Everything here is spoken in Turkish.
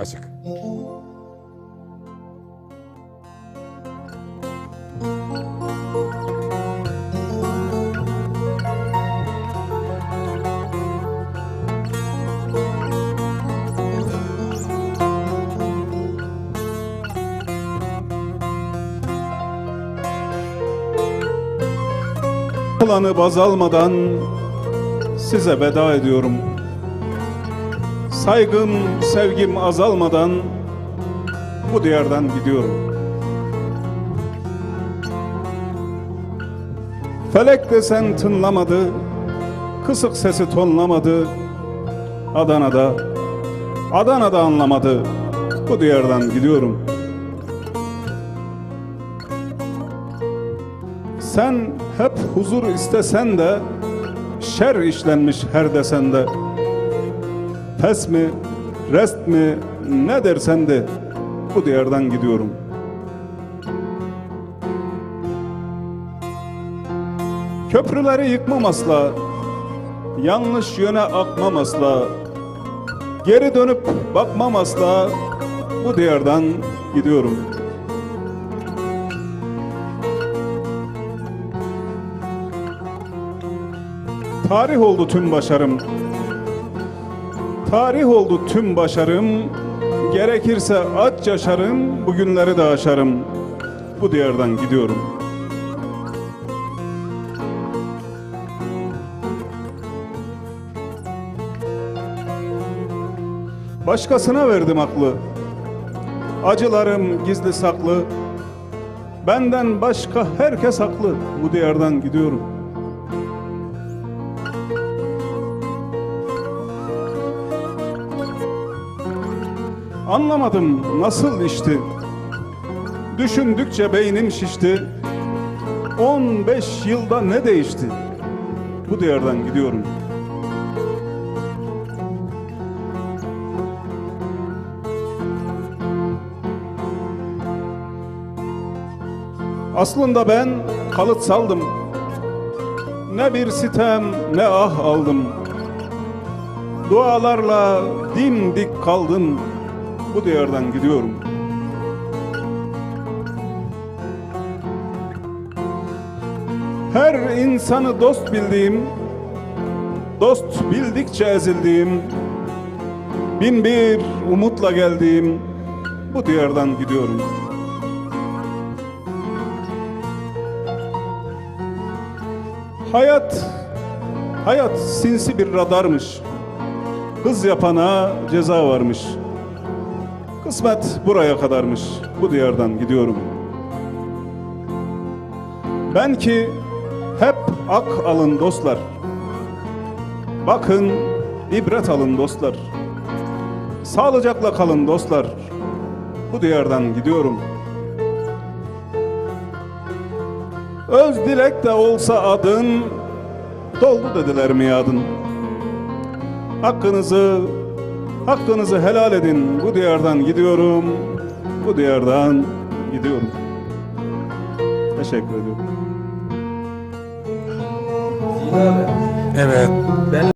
Açık. Planı baz almadan size veda ediyorum. Saygım, sevgim azalmadan bu diyardan gidiyorum. Felek desen tınlamadı, kısık sesi tonlamadı. Adana'da, Adana'da anlamadı. Bu diyardan gidiyorum. Sen hep huzur istesen de şer işlenmiş her desende. Pes mi, rest mi ne dersen de bu diyardan gidiyorum. Köprüleri yıkmam asla, yanlış yöne akmam asla. Geri dönüp bakmam asla, bu diyardan gidiyorum. Tarih oldu tüm başarım. Tarih oldu tüm başarım. Gerekirse aç yaşarım, bugünleri de aşarım. Bu diyardan gidiyorum. Başkasına verdim aklı. Acılarım gizli saklı. Benden başka herkes haklı. Bu diyardan gidiyorum. Anlamadım nasıl işti. Düşündükçe beynim şişti. 15 yılda ne değişti? Bu diyardan gidiyorum. Aslında ben kalıt saldım. Ne bir sitem ne ah aldım. Dualarla dimdik kaldım. Bu diyardan gidiyorum. Her insanı dost bildiğim, dost bildikçe ezildiğim, bin bir umutla geldiğim bu diyardan gidiyorum. Hayat, hayat sinsi bir radarmış. Hız yapana ceza varmış. Kısmet buraya kadarmış. Bu diyardan gidiyorum. Ben ki hep ak alın dostlar. Bakın ibret alın dostlar. Sağlıcakla kalın dostlar. Bu diyardan gidiyorum. Öz dilek de olsa adın doldu dediler miadın. Hakkınızı hakkınızı helal edin. Bu diyardan gidiyorum. Bu diyardan gidiyorum. Teşekkür ediyorum. Evet. Ben